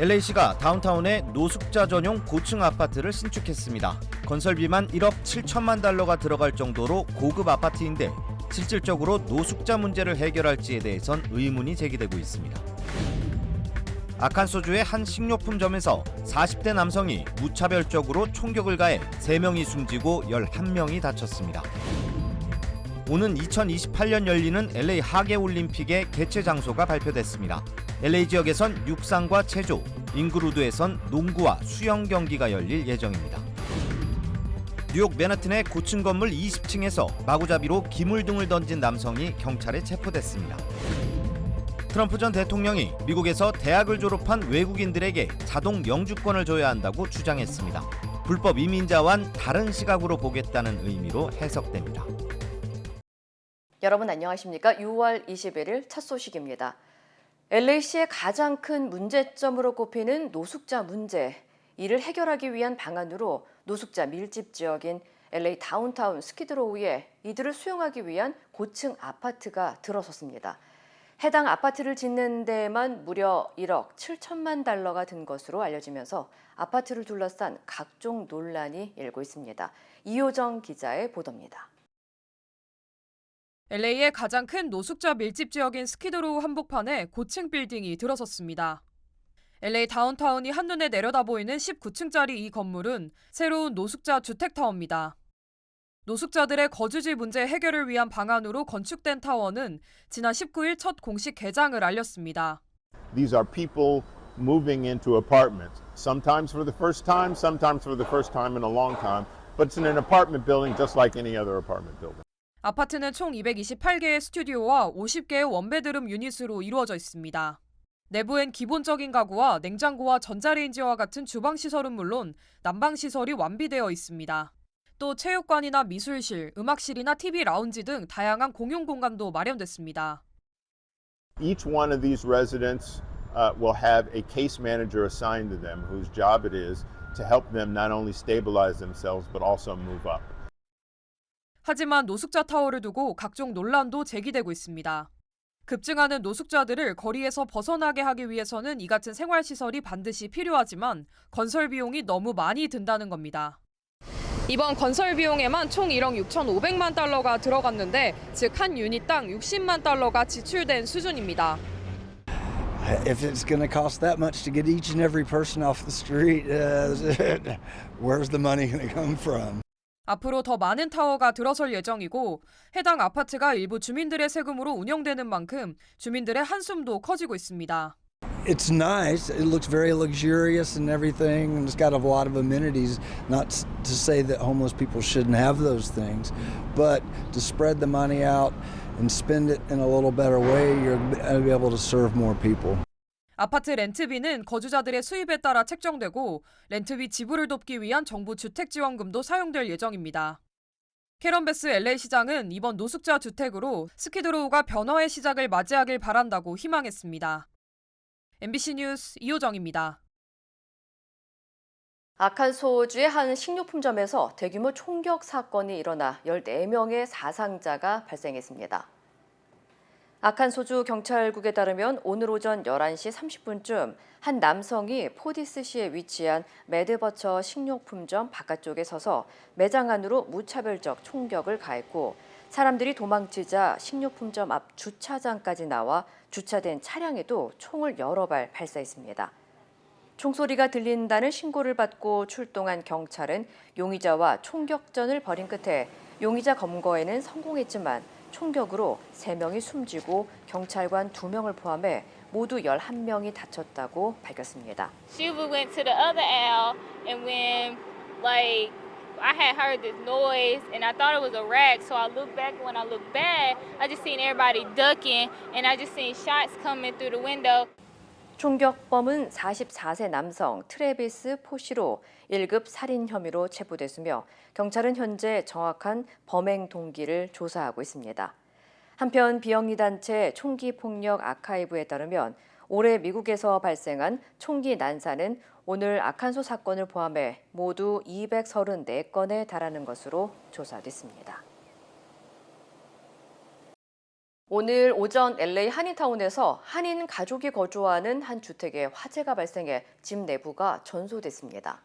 LA시가 다운타운에 노숙자 전용 고층 아파트를 신축했습니다. 건설비만 1억 7천만 달러가 들어갈 정도로 고급 아파트인데 실질적으로 노숙자 문제를 해결할지에 대해선 의문이 제기되고 있습니다. 아칸소주의 한 식료품점에서 40대 남성이 무차별적으로 총격을 가해 3명이 숨지고 11명이 다쳤습니다. 오는 2028년 열리는 LA 하계 올림픽의 개최 장소가 발표됐습니다. LA 지역에선 육상과 체조, 잉그루드에선 농구와 수영 경기가 열릴 예정입니다. 뉴욕 맨하튼의 고층 건물 20층에서 마구잡이로 기물 등을 던진 남성이 경찰에 체포됐습니다. 트럼프 전 대통령이 미국에서 대학을 졸업한 외국인들에게 자동 영주권을 줘야 한다고 주장했습니다. 불법 이민자와는 다른 시각으로 보겠다는 의미로 해석됩니다. 여러분 안녕하십니까? 6월 21일 첫 소식입니다. LA시의 가장 큰 문제점으로 꼽히는 노숙자 문제. 이를 해결하기 위한 방안으로 노숙자 밀집 지역인 LA 다운타운 스키드로우에 이들을 수용하기 위한 고층 아파트가 들어섰습니다. 해당 아파트를 짓는 데에만 무려 1억 7천만 달러가 든 것으로 알려지면서 아파트를 둘러싼 각종 논란이 일고 있습니다. 이호정 기자의 보도입니다. LA의 가장 큰 노숙자 밀집 지역인 스키드로우 한복판에 고층 빌딩이 들어섰습니다. LA 다운타운이 한눈에 내려다 보이는 19층짜리 이 건물은 새로운 노숙자 주택타워입니다. 노숙자들의 거주지 문제 해결을 위한 방안으로 건축된 타워는 지난 19일 첫 공식 개장을 알렸습니다. These are people moving into apartments, sometimes for the first time, sometimes for the first time in a long time, but it's in an apartment building just like any other apartment building. 아파트는 총 228개의 스튜디오와 50개의 원베드룸 유닛으로 이루어져 있습니다. 내부엔 기본적인 가구와 냉장고와 전자레인지와 같은 주방 시설은 물론 난방 시설이 완비되어 있습니다. 또 체육관이나 미술실, 음악실이나 TV 라운지 등 다양한 공용 공간도 마련됐습니다. Each one of these residents uh, will have a case manager assigned to them whose job it is to help them not only stabilize themselves but also move up. 하지만 노숙자 타워를 두고 각종 논란도 제기되고 있습니다. 급증하는 노숙자들을 거리에서 벗어나게 하기 위해서는 이 같은 생활시설이 반드시 필요하지만 건설 비용이 너무 많이 든다는 겁니다. 이번 건설 비용에만 총 1억 6,500만 달러가 들어갔는데 즉 한 유닛당 60만 달러가 지출된 수준입니다. If it's going to cost that much to get each and every person off the street, uh, where's the money going to come from? 앞으로 더 많은 타워가 들어설 예정이고 해당 아파트가 일부 주민들의 세금으로 운영되는 만큼 주민들의 한숨도 커지고 있습니다. It's nice. It looks very luxurious and everything, and it's got a lot of amenities. Not s- to say that homeless people shouldn't have those things, but to spread the money out and spend it in a little better way, you're going to be able to serve more people. 아파트 렌트비는 거주자들의 수입에 따라 책정되고 렌트비 지불을 돕기 위한 정부 주택 지원금도 사용될 예정입니다. 캐런 베스 LA 시장은 이번 노숙자 주택으로 스키드로우가 변화의 시작을 맞이하길 바란다고 희망했습니다. MBC 뉴스 이호정입니다. 아칸소주의 한 식료품점에서 대규모 총격 사건이 일어나 14명의 사상자가 발생했습니다. 아칸소주 경찰국에 따르면 오늘 오전 11시 30분쯤 한 남성이 포디스시에 위치한 매드버처 식료품점 바깥쪽에 서서 매장 안으로 무차별적 총격을 가했고 사람들이 도망치자 식료품점 앞 주차장까지 나와 주차된 차량에도 총을 여러 발 발사했습니다. 총소리가 들린다는 신고를 받고 출동한 경찰은 용의자와 총격전을 벌인 끝에 용의자 검거에는 성공했지만 총격으로 3명이 숨지고 경찰관 2명을 포함해 모두 11명이 다쳤다고 밝혔습니다. she we went to the other aisle and when like I had heard this noise and I thought it was a rat so I looked back when I looked back I just seen everybody ducking and I just seen shots coming through the window 총격범은 44세 남성 트레비스 포시로 1급 살인 혐의로 체포됐으며 경찰은 현재 정확한 범행 동기를 조사하고 있습니다. 한편 비영리 단체 총기 폭력 아카이브에 따르면 올해 미국에서 발생한 총기 난사는 오늘 아칸소 사건을 포함해 모두 234건에 달하는 것으로 조사됐습니다. 오늘 오전 LA 한인타운에서 한인 가족이 거주하는 한 주택에 화재가 발생해 집 내부가 전소됐습니다.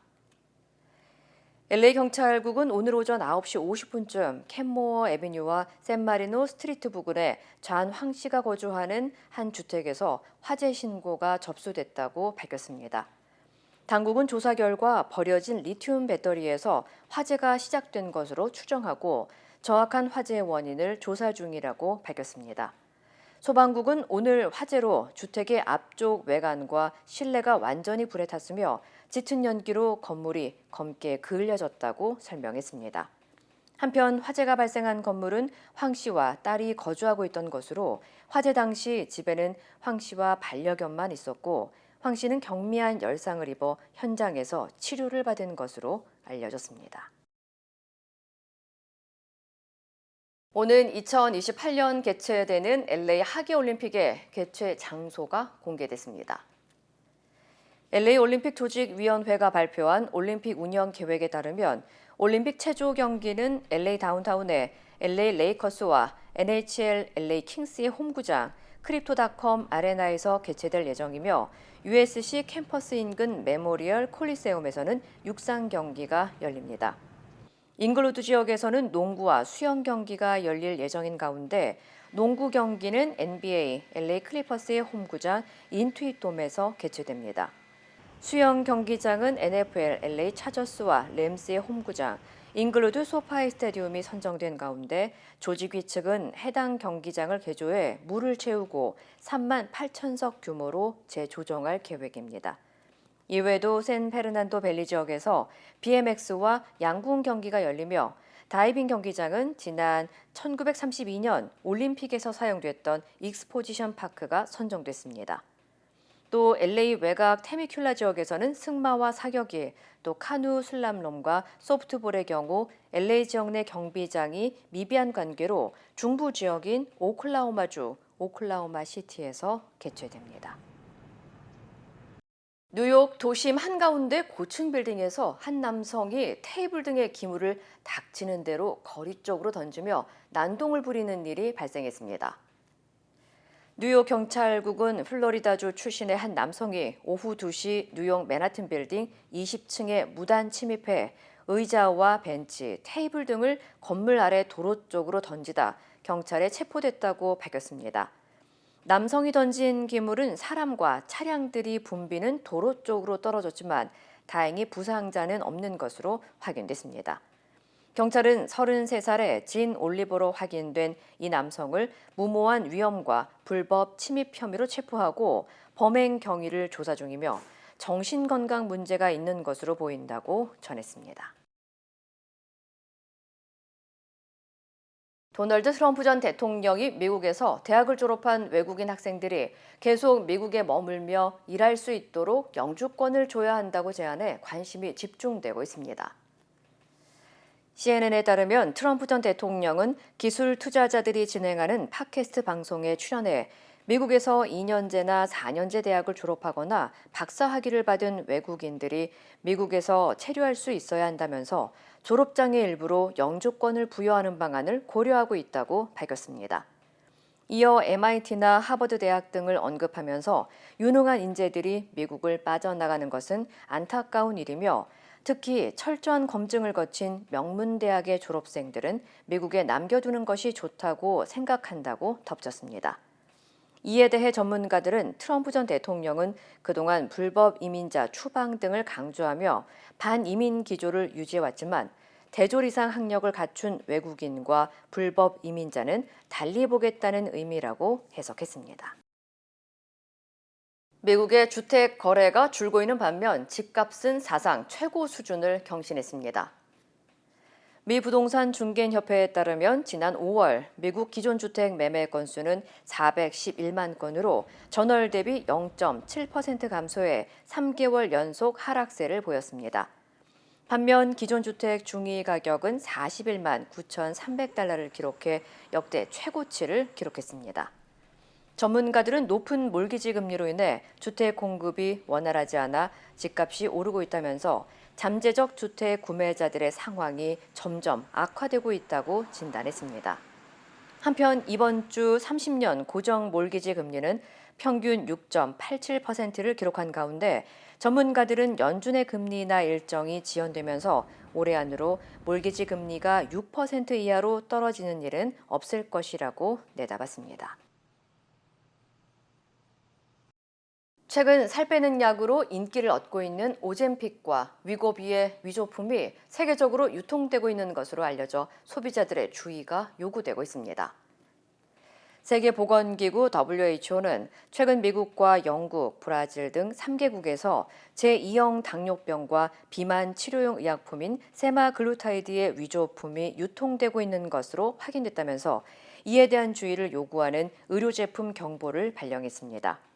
LA 경찰국은 오늘 오전 9시 50분쯤 캔모어 애비뉴와 샌마리노 스트리트 부근에 잔황 씨가 거주하는 한 주택에서 화재 신고가 접수됐다고 밝혔습니다. 당국은 조사 결과 버려진 리튬 배터리에서 화재가 시작된 것으로 추정하고 정확한 화재의 원인을 조사 중이라고 밝혔습니다. 소방국은 오늘 화재로 주택의 앞쪽 외관과 실내가 완전히 불에 탔으며 짙은 연기로 건물이 검게 그을려졌다고 설명했습니다. 한편 화재가 발생한 건물은 황 씨와 딸이 거주하고 있던 것으로 화재 당시 집에는 황 씨와 반려견만 있었고 황 씨는 경미한 열상을 입어 현장에서 치료를 받은 것으로 알려졌습니다. 오는 2028년 개최되는 LA 하계올림픽의 개최 장소가 공개됐습니다. LA 올림픽 조직위원회가 발표한 올림픽 운영 계획에 따르면 올림픽 체조 경기는 LA 다운타운의 LA 레이커스와 NHL LA 킹스의 홈구장 크립토닷컴 아레나에서 개최될 예정이며 USC 캠퍼스 인근 메모리얼 콜리세움에서는 육상 경기가 열립니다. 잉글로드 지역에서는 농구와 수영 경기가 열릴 예정인 가운데 농구 경기는 NBA LA 클리퍼스의 홈구장 인투이돔에서 개최됩니다. 수영 경기장은 NFL LA 차저스와 램스의 홈구장 잉글로드 소파이 스타디움이 선정된 가운데 조직위 측은 해당 경기장을 개조해 물을 채우고 3만 8천석 규모로 재조정할 계획입니다. 이외에도 샌 페르난도 밸리 지역에서 BMX와 양궁 경기가 열리며 다이빙 경기장은 지난 1932년 올림픽에서 사용됐던 익스포지션 파크가 선정됐습니다. 또 LA 외곽 테미큘라 지역에서는 승마와 사격이, 또 카누 슬람롬과 소프트볼의 경우 LA 지역 내 경비장이 미비한 관계로 중부 지역인 오클라호마주 오클라호마 시티에서 개최됩니다. 뉴욕 도심 한가운데 고층 빌딩에서 한 남성이 테이블 등의 기물을 닥치는 대로 거리 쪽으로 던지며 난동을 부리는 일이 발생했습니다. 뉴욕 경찰국은 플로리다주 출신의 한 남성이 오후 2시 뉴욕 맨하튼 빌딩 20층에 무단 침입해 의자와 벤치, 테이블 등을 건물 아래 도로 쪽으로 던지다 경찰에 체포됐다고 밝혔습니다. 남성이 던진 기물은 사람과 차량들이 붐비는 도로 쪽으로 떨어졌지만 다행히 부상자는 없는 것으로 확인됐습니다. 경찰은 33살의 진 올리버로 확인된 이 남성을 무모한 위험과 불법 침입 혐의로 체포하고 범행 경위를 조사 중이며 정신건강 문제가 있는 것으로 보인다고 전했습니다. 도널드 트럼프 전 대통령이 미국에서 대학을 졸업한 외국인 학생들이 계속 미국에 머물며 일할 수 있도록 영주권을 줘야 한다고 제안해 관심이 집중되고 있습니다. CNN에 따르면 트럼프 전 대통령은 기술 투자자들이 진행하는 팟캐스트 방송에 출연해 미국에서 2년제나 4년제 대학을 졸업하거나 박사 학위를 받은 외국인들이 미국에서 체류할 수 있어야 한다면서 졸업장의 일부로 영주권을 부여하는 방안을 고려하고 있다고 밝혔습니다. 이어 MIT나 하버드 대학 등을 언급하면서 유능한 인재들이 미국을 빠져나가는 것은 안타까운 일이며 특히 철저한 검증을 거친 명문 대학의 졸업생들은 미국에 남겨두는 것이 좋다고 생각한다고 덧붙였습니다. 이에 대해 전문가들은 트럼프 전 대통령은 그동안 불법 이민자 추방 등을 강조하며 반이민 기조를 유지해왔지만 대졸 이상 학력을 갖춘 외국인과 불법 이민자는 달리 보겠다는 의미라고 해석했습니다. 미국의 주택 거래가 줄고 있는 반면 집값은 사상 최고 수준을 경신했습니다. 미 부동산 중개인협회에 따르면 지난 5월 미국 기존 주택 매매 건수는 411만 건으로 전월 대비 0.7% 감소해 3개월 연속 하락세를 보였습니다. 반면 기존 주택 중위 가격은 41만 9,300달러를 기록해 역대 최고치를 기록했습니다. 전문가들은 높은 몰기지 금리로 인해 주택 공급이 원활하지 않아 집값이 오르고 있다면서 잠재적 주택 구매자들의 상황이 점점 악화되고 있다고 진단했습니다. 한편 이번 주 30년 고정 몰기지 금리는 평균 6.87%를 기록한 가운데 전문가들은 연준의 금리 인하 일정이 지연되면서 올해 안으로 몰기지 금리가 6% 이하로 떨어지는 일은 없을 것이라고 내다봤습니다. 최근 살 빼는 약으로 인기를 얻고 있는 오젬픽과 위고비의 위조품이 세계적으로 유통되고 있는 것으로 알려져 소비자들의 주의가 요구되고 있습니다. 세계보건기구 WHO는 최근 미국과 영국, 브라질 등 3개국에서 제2형 당뇨병과 비만 치료용 의약품인 세마글루타이드의 위조품이 유통되고 있는 것으로 확인됐다면서 이에 대한 주의를 요구하는 의료제품 경보를 발령했습니다.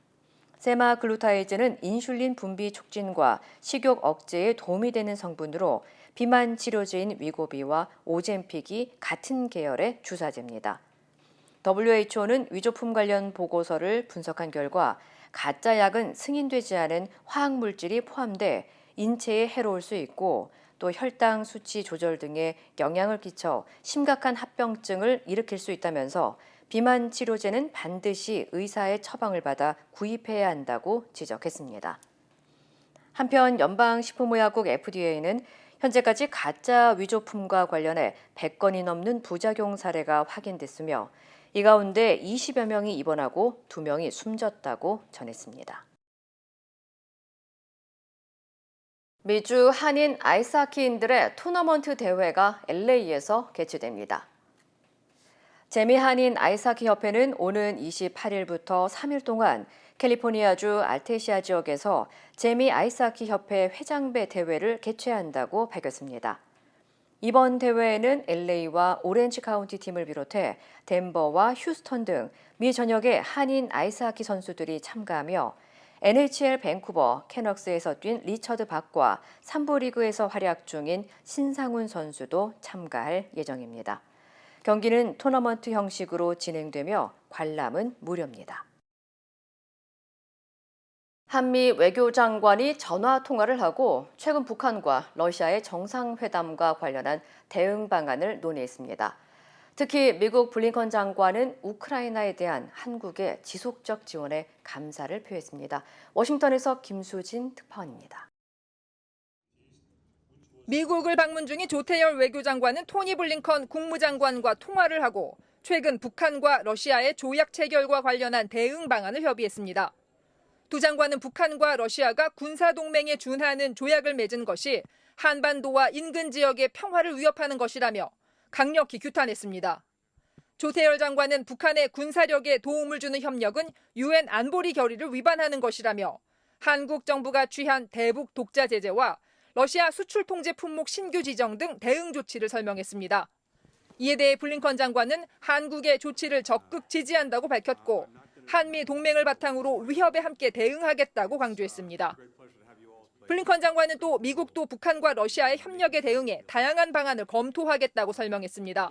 세마글루타이드는 인슐린 분비 촉진과 식욕 억제에 도움이 되는 성분으로 비만 치료제인 위고비와 오젬픽이 같은 계열의 주사제입니다. WHO는 위조품 관련 보고서를 분석한 결과 가짜 약은 승인되지 않은 화학 물질이 포함돼 인체에 해로울 수 있고 또 혈당 수치 조절 등에 영향을 끼쳐 심각한 합병증을 일으킬 수 있다면서 비만 치료제는 반드시 의사의 처방을 받아 구입해야 한다고 지적했습니다. 한편 연방식품의약국 FDA는 현재까지 가짜 위조품과 관련해 100건이 넘는 부작용 사례가 확인됐으며 이 가운데 20여 명이 입원하고 2명이 숨졌다고 전했습니다. 미주 한인 아이스하키인들의 토너먼트 대회가 LA에서 개최됩니다. 재미한인 아이스하키 협회는 오는 28일부터 3일 동안 캘리포니아주 알테시아 지역에서 재미 아이스하키 협회 회장배 대회를 개최한다고 밝혔습니다. 이번 대회에는 LA와 오렌지 카운티 팀을 비롯해 덴버와 휴스턴 등 미 전역의 한인 아이스하키 선수들이 참가하며 NHL 밴쿠버 캐넉스에서 뛴 리처드 박과 3부 리그에서 활약 중인 신상훈 선수도 참가할 예정입니다. 경기는 토너먼트 형식으로 진행되며 관람은 무료입니다. 한미 외교장관이 전화 통화를 하고 최근 북한과 러시아의 정상회담과 관련한 대응 방안을 논의했습니다. 특히 미국 블링컨 장관은 우크라이나에 대한 한국의 지속적 지원에 감사를 표했습니다. 워싱턴에서 김수진 특파원입니다. 미국을 방문 중인 조태열 외교장관은 토니 블링컨 국무장관과 통화를 하고 최근 북한과 러시아의 조약 체결과 관련한 대응 방안을 협의했습니다. 두 장관은 북한과 러시아가 군사 동맹에 준하는 조약을 맺은 것이 한반도와 인근 지역의 평화를 위협하는 것이라며 강력히 규탄했습니다. 조태열 장관은 북한의 군사력에 도움을 주는 협력은 유엔 안보리 결의를 위반하는 것이라며 한국 정부가 취한 대북 독자 제재와 러시아 수출 통제 품목 신규 지정 등 대응 조치를 설명했습니다. 이에 대해 블링컨 장관은 한국의 조치를 적극 지지한다고 밝혔고 한미 동맹을 바탕으로 위협에 함께 대응하겠다고 강조했습니다. 블링컨 장관은 또 미국도 북한과 러시아의 협력에 대응해 다양한 방안을 검토하겠다고 설명했습니다.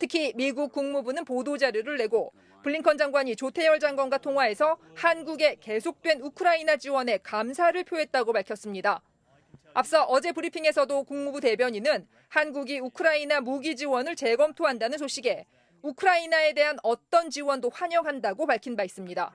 특히 미국 국무부는 보도자료를 내고 블링컨 장관이 조태열 장관과 통화해서 한국의 계속된 우크라이나 지원에 감사를 표했다고 밝혔습니다. 앞서 어제 브리핑에서도 국무부 대변인은 한국이 우크라이나 무기 지원을 재검토한다는 소식에 우크라이나에 대한 어떤 지원도 환영한다고 밝힌 바 있습니다.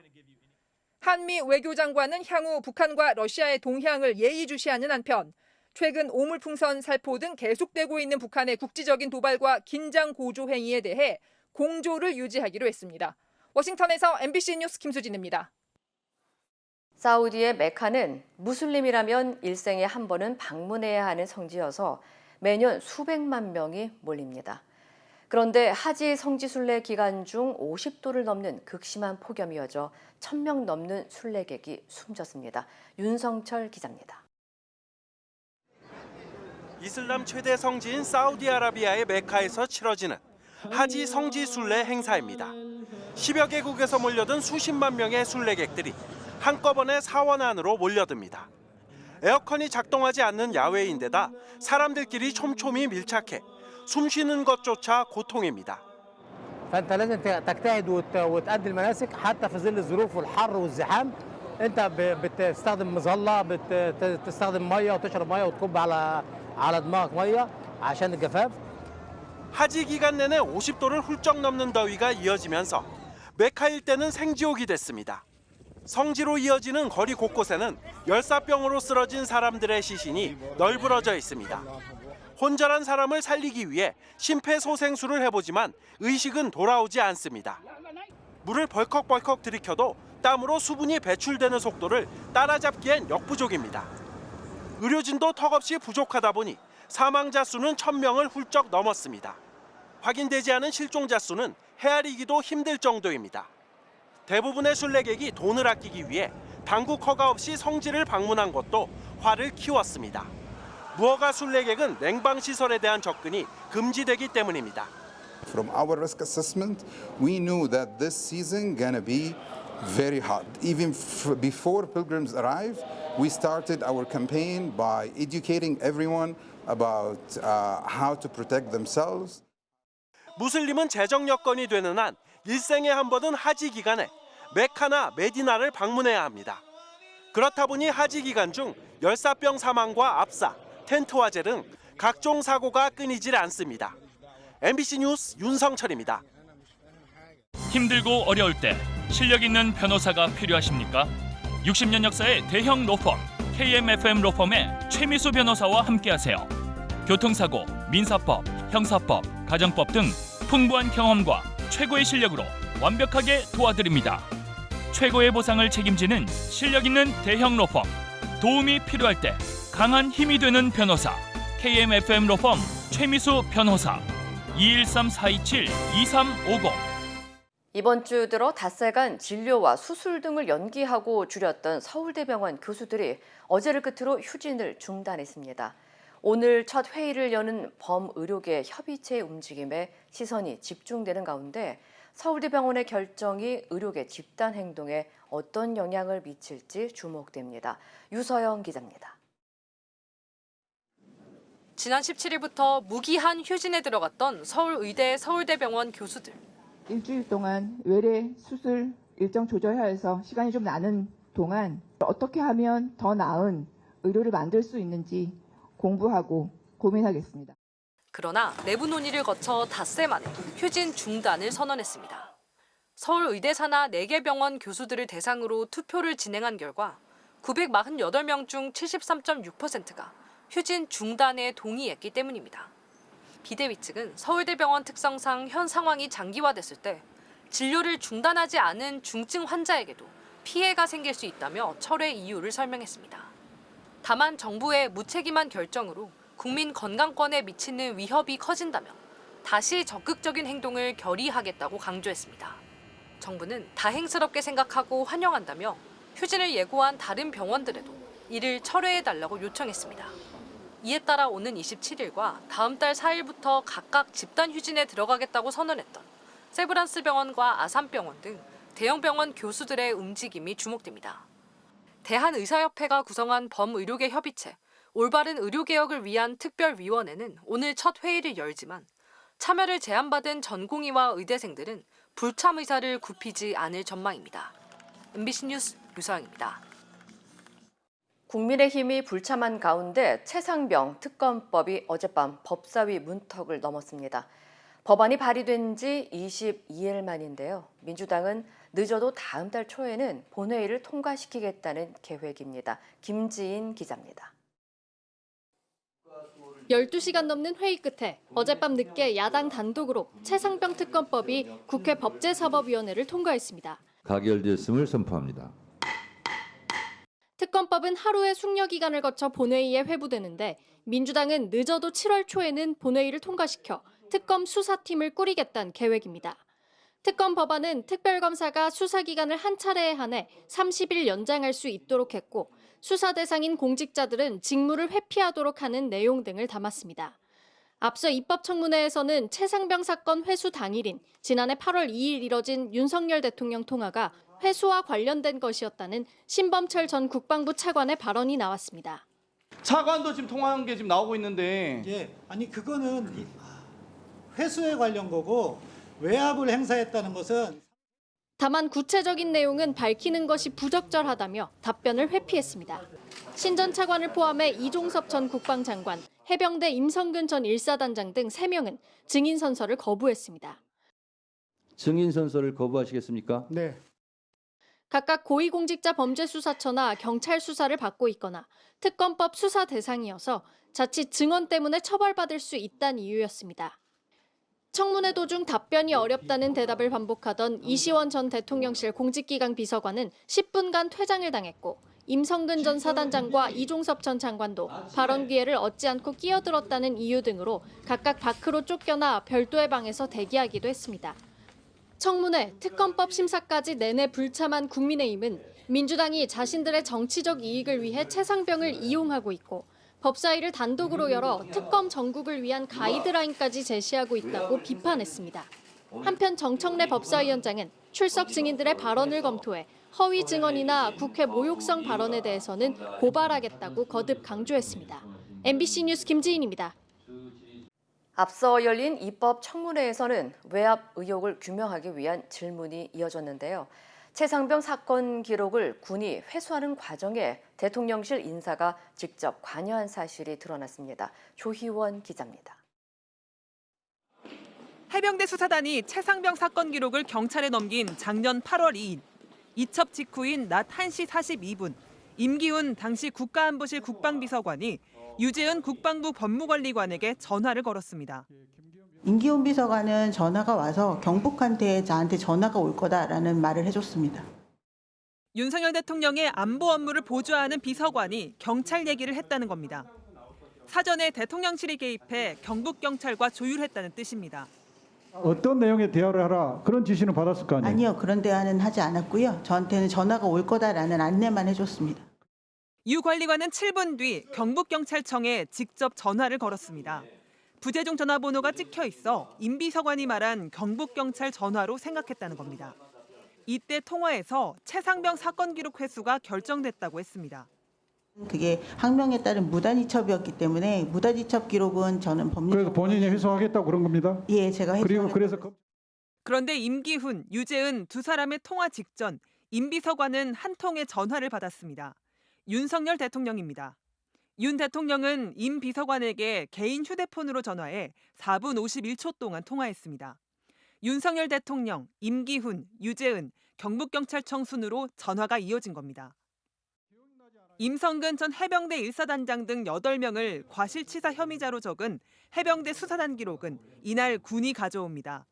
한미 외교장관은 향후 북한과 러시아의 동향을 예의주시하는 한편 최근 오물풍선 살포 등 계속되고 있는 북한의 국지적인 도발과 긴장 고조 행위에 대해 공조를 유지하기로 했습니다. 워싱턴에서 MBC 뉴스 김수진입니다. 사우디의 메카는 무슬림이라면 일생에 한 번은 방문해야 하는 성지여서 매년 수백만 명이 몰립니다. 그런데 하지 성지 순례 기간 중 50도를 넘는 극심한 폭염이 어져 1000명 넘는 순례객이 숨졌습니다. 윤성철 기자입니다. 이슬람 최대 성지인 사우디아라비아의 메카에서 치러지는 하지 성지 순례 행사입니다. 10여 개국에서 몰려든 수십만 명의 순례객들이 한꺼번에 사원 안으로 몰려듭니다. 에어컨이 작동하지 않는 야외인데다 사람들끼리 촘촘히 밀착해 숨 쉬는 것조차 고통입니다. فانت لازم تجتهد وت- وتأدي المناسك حتى في ظل الظروف والحر والزحام انت ب- بتستخدم مظله بتستخدم ميه وتشرب ميه وتكب على على دماغك ميه عشان الجفاف 하지 기간 내내 50도를 훌쩍 넘는 더위가 이어지면서 메카 일대는 생지옥이 됐습니다. 성지로 이어지는 거리 곳곳에는 열사병으로 쓰러진 사람들의 시신이 널브러져 있습니다. 혼절한 사람을 살리기 위해 심폐소생술을 해보지만 의식은 돌아오지 않습니다. 물을 벌컥벌컥 들이켜도 땀으로 수분이 배출되는 속도를 따라잡기엔 역부족입니다. 의료진도 턱없이 부족하다 보니 사망자 수는 1000명을 훌쩍 넘었습니다. 확인되지 않은 실종자 수는 헤아리기도 힘들 정도입니다. 대부분의 순례객이 돈을 아끼기 위해 당국 허가 없이 성지를 방문한 것도 화를 키웠습니다. 무허가 순례객은 냉방 시설에 대한 접근이 금지되기 때문입니다. From our risk assessment, we knew that this season gonna be very hot. Even before pilgrims arrive, we started our campaign by educating everyone about uh, how to protect themselves. 무슬림은 재정 여건이 되는 한 일생에 한 번은 하지 기간에 메카나 메디나를 방문해야 합니다. 그렇다 보니 하지 기간 중 열사병 사망과 압사, 텐트 화재 등 각종 사고가 끊이질 않습니다. MBC 뉴스 윤성철입니다. 힘들고 어려울 때 실력 있는 변호사가 필요하십니까? 60년 역사의 대형 로펌 KMFM 로펌의 최미수 변호사와 함께하세요. 교통사고, 민사법, 형사법, 가정법 등 풍부한 경험과 최고의 실력으로 완벽하게 도와드립니다. 최고의 보상을 책임지는 실력 있는 대형 로펌. 도움이 필요할 때 강한 힘이 되는 변호사. KMFM 로펌 최미수 변호사. 213-427-2350 이번 주 들어 닷새간 진료와 수술 등을 연기하고 줄였던 서울대병원 교수들이 어제를 끝으로 휴진을 중단했습니다. 오늘 첫 회의를 여는 범의료계 협의체 움직임에 시선이 집중되는 가운데 서울대병원의 결정이 의료계 집단 행동에 어떤 영향을 미칠지 주목됩니다. 유서영 기자입니다. 지난 17일부터 무기한 휴진에 들어갔던 서울의대 서울대병원 교수들. 일주일 동안 외래 수술 일정 조절하여서 시간이 좀 나는 동안 어떻게 하면 더 나은 의료를 만들 수 있는지 공부하고 고민하겠습니다. 그러나 내부 논의를 거쳐 닷새 만에 휴진 중단을 선언했습니다. 서울의대 산하 4개 병원 교수들을 대상으로 투표를 진행한 결과 948명 중 73.6%가 휴진 중단에 동의했기 때문입니다. 비대위 측은 서울대병원 특성상 현 상황이 장기화됐을 때 진료를 중단하지 않은 중증 환자에게도 피해가 생길 수 있다며 철회 이유를 설명했습니다. 다만 정부의 무책임한 결정으로 국민 건강권에 미치는 위협이 커진다면 다시 적극적인 행동을 결의하겠다고 강조했습니다. 정부는 다행스럽게 생각하고 환영한다며 휴진을 예고한 다른 병원들에도 이를 철회해달라고 요청했습니다. 이에 따라 오는 27일과 다음 달 4일부터 각각 집단 휴진에 들어가겠다고 선언했던 세브란스 병원과 아산병원 등 대형 병원 교수들의 움직임이 주목됩니다. 대한의사협회가 구성한 범의료계 협의체 올바른 의료개혁을 위한 특별위원회는 오늘 첫 회의를 열지만 참여를 제안받은 전공의와 의대생들은 불참 의사를 굽히지 않을 전망입니다. MBC 뉴스 유서영입니다. 국민의힘이 불참한 가운데 최상병 특검법이 어젯밤 법사위 문턱을 넘었습니다. 법안이 발의된 지 22일 만인데요. 민주당은 늦어도 다음 달 초에는 본회의를 통과시키겠다는 계획입니다. 김지인 기자입니다. 12시간 넘는 회의 끝에 어젯밤 늦게 야당 단독으로 최상병 특검법이 국회 법제사법위원회를 통과했습니다. 가결되었음을 선포합니다. 특검법은 하루의 숙려 기간을 거쳐 본회의에 회부되는데 민주당은 늦어도 7월 초에는 본회의를 통과시켜 특검 수사팀을 꾸리겠다는 계획입니다. 특검 법안은 특별검사가 수사 기간을 한 차례에 한해 30일 연장할 수 있도록 했고 수사 대상인 공직자들은 직무를 회피하도록 하는 내용 등을 담았습니다. 앞서 입법 청문회에서는 최상병 사건 회수 당일인 지난해 8월 2일 이뤄진 윤석열 대통령 통화가 회수와 관련된 것이었다는 신범철 전 국방부 차관의 발언이 나왔습니다. 차관도 지금 통화한 게 지금 나오고 있는데 예, 아니 그거는 이- 회수에 관련 거고 외압을 행사했다는 것은 다만 구체적인 내용은 밝히는 것이 부적절하다며 답변을 회피했습니다. 신 전 차관을 포함해 이종섭 전 국방장관, 해병대 임성근 전 일사단장 등 3명은 증인 선서를 거부했습니다. 증인 선서를 거부하시겠습니까? 네. 각각 고위공직자 범죄수사처나 경찰 수사를 받고 있거나 특검법 수사 대상이어서 자칫 증언 때문에 처벌받을 수 있다는 이유였습니다. 청문회 도중 답변이 어렵다는 대답을 반복하던 이시원 전 대통령실 공직기강 비서관은 10분간 퇴장을 당했고 임성근 전 사단장과 이종섭 전 장관도 발언 기회를 얻지 않고 끼어들었다는 이유 등으로 각각 밖으로 쫓겨나 별도의 방에서 대기하기도 했습니다. 청문회, 특검법 심사까지 내내 불참한 국민의힘은 민주당이 자신들의 정치적 이익을 위해 최상병을 이용하고 있고 법사위를 단독으로 열어 특검 전국을 위한 가이드라인까지 제시하고 있다고 비판했습니다. 한편 정청래 법사위원장은 출석 증인들의 발언을 검토해 허위 증언이나 국회 모욕성 발언에 대해서는 고발하겠다고 거듭 강조했습니다. MBC 뉴스 김지인입니다. 앞서 열린 입법 청문회에서는 외압 의혹을 규명하기 위한 질문이 이어졌는데요. 최상병 사건 기록을 군이 회수하는 과정에 대통령실 인사가 직접 관여한 사실이 드러났습니다. 조희원 기자입니다. 해병대 수사단이 최상병 사건 기록을 경찰에 넘긴 작년 8월 2일 이첩 직후인 낮 1시 42분 임기훈 당시 국가안보실 국방비서관이 유재은 국방부 법무관리관에게 전화를 걸었습니다. 임기훈 비서관은 전화가 와서 경북한테 저한테 전화가 올 거다라는 말을 해줬습니다. 윤석열 대통령의 안보 업무를 보좌하는 비서관이 경찰 얘기를 했다는 겁니다. 사전에 대통령실이 개입해 경북 경찰과 조율했다는 뜻입니다. 어떤 내용의 대화를 하라 그런 지시는 받았을 거 아니에요? 아니요, 그런 대화는 하지 않았고요. 저한테는 전화가 올 거다라는 안내만 해줬습니다. 유 관리관은 7분 뒤 경북경찰청에 직접 전화를 걸었습니다. 부재중 전화번호가 찍혀 있어 임 비서관이 말한 경북경찰 전화로 생각했다는 겁니다. 이때 통화에서 최상병 사건 기록 회수가 결정됐다고 했습니다. 그게 항명에 따른 무단이첩이었기 때문에 무단이첩 기록은 저는 법률 그래서 본인이 회수하겠다고 그런 겁니다. 예, 제가 그리고 회수하겠- 그래서 검- 그런데 임기훈, 유재은 두 사람의 통화 직전 임 비서관은 한 통의 전화를 받았습니다. 윤석열 대통령입니다. 윤 대통령은 임 비서관에게 개인 휴대폰으로 전화해 4분 51초 동안 통화했습니다. 윤석열 대통령, 임기훈, 유재은, 경북경찰청 순으로 전화가 이어진 겁니다. 임성근 전 해병대 일사단장 등 8명을 과실치사 혐의자로 적은 해병대 수사단 기록은 이날 군이 가져옵니다.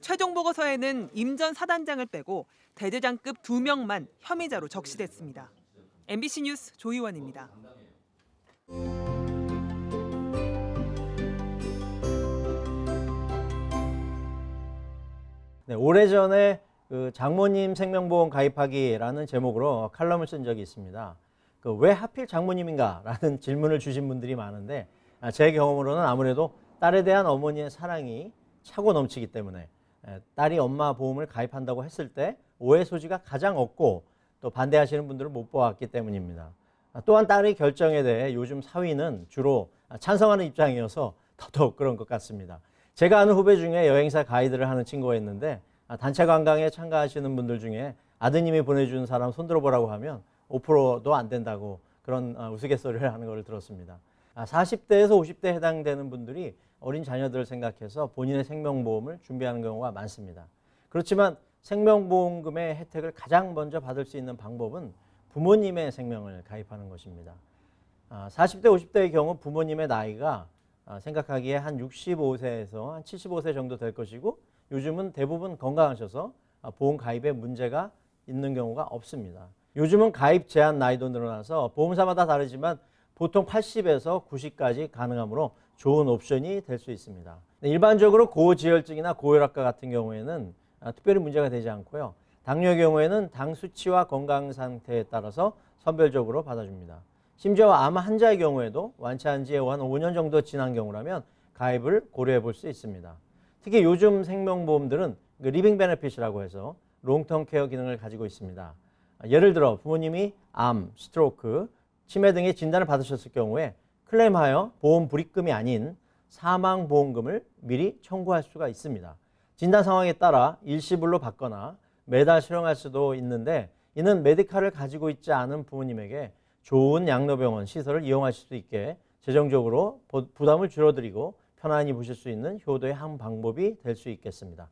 최종 보고서에는 임 전 사단장을 빼고 대대장급 2명만 혐의자로 적시됐습니다. MBC 뉴스 조희원입니다. 네, 오래전에 그 장모님 생명보험 가입하기라는 제목으로 칼럼을 쓴 적이 있습니다. 그 왜 하필 장모님인가라는 질문을 주신 분들이 많은데 아, 제 경험으로는 아무래도 딸에 대한 어머니의 사랑이 차고 넘치기 때문에 에, 딸이 엄마 보험을 가입한다고 했을 때 오해 소지가 가장 없고 또 반대하시는 분들을 못 보았기 때문입니다. 아, 또한 딸의 결정에 대해 요즘 사위는 주로 찬성하는 입장이어서 더더욱 그런 것 같습니다. 제가 아는 후배 중에 여행사 가이드를 하는 친구가 있는데 아, 단체 관광에 참가하시는 분들 중에 아드님이 보내준 사람 손들어 보라고 하면 5%도 안 된다고 그런 어, 우스갯소리를 하는 걸 들었습니다. 40대에서 50대에 해당되는 분들이 어린 자녀들을 생각해서 본인의 생명보험을 준비하는 경우가 많습니다. 그렇지만 생명보험금의 혜택을 가장 먼저 받을 수 있는 방법은 부모님의 생명을 가입하는 것입니다. 40대, 50대의 경우 부모님의 나이가 아, 생각하기에 한 65세에서 한 75세 정도 될 것이고 요즘은 대부분 건강하셔서 아, 보험 가입에 문제가 있는 경우가 없습니다. 요즘은 가입 제한 나이도 늘어나서 보험사마다 다르지만 보통 80에서 90까지 가능하므로 좋은 옵션이 될 수 있습니다. 네, 일반적으로 고지혈증이나 고혈압과 같은 경우에는 아, 특별히 문제가 되지 않고요. 당뇨의 경우에는 당 수치와 건강 상태에 따라서 선별적으로 받아줍니다. 심지어 암 환자의 경우에도 완치한 지한 5년 정도 지난 경우라면 가입을 고려해 볼 수 있습니다. 특히 요즘 생명보험들은 그 리빙 베네핏이라고 해서 롱텀 케어 기능을 가지고 있습니다. 예를 들어 부모님이 암, 스트로크, 치매 등의 진단을 받으셨을 경우에 클레임하여 보험 불입금이 아닌 사망 보험금을 미리 청구할 수가 있습니다. 진단 상황에 따라 일시불로 받거나 매달 수령할 수도 있는데 이는 메디카를 가지고 있지 않은 부모님에게 좋은 양로병원 시설을 이용하실 수 있게 재정적으로 보- 부담을 줄여드리고 편안히 보실 수 있는 효도의 한 방법이 될 수 있겠습니다.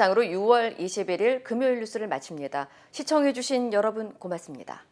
이상으로 6월 21일 금요일 뉴스를 마칩니다. 시청해주신 여러분 고맙습니다.